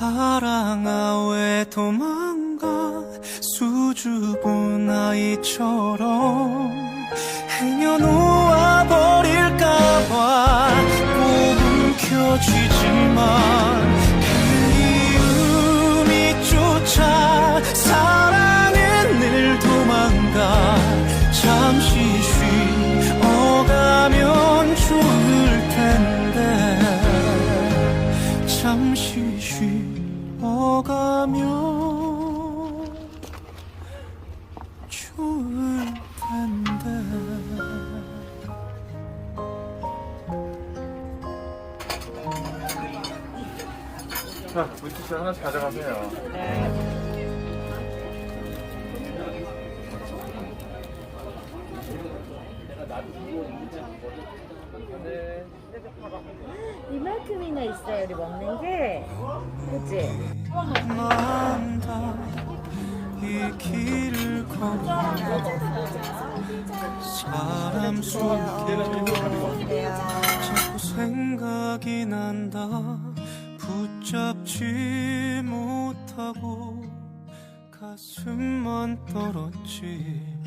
사랑아 왜 도망가 수줍은 아이처럼 행여놓아 버릴까봐 꼭 움켜쥐지만 자, 물티슈 하나씩 가져가세요. 이만큼이나 있어요 우리 먹는 게 그치? 이 길을 걸어 사람 손길이 자꾸 생각이 난다 붙잡지 못하고 가슴만 떨었지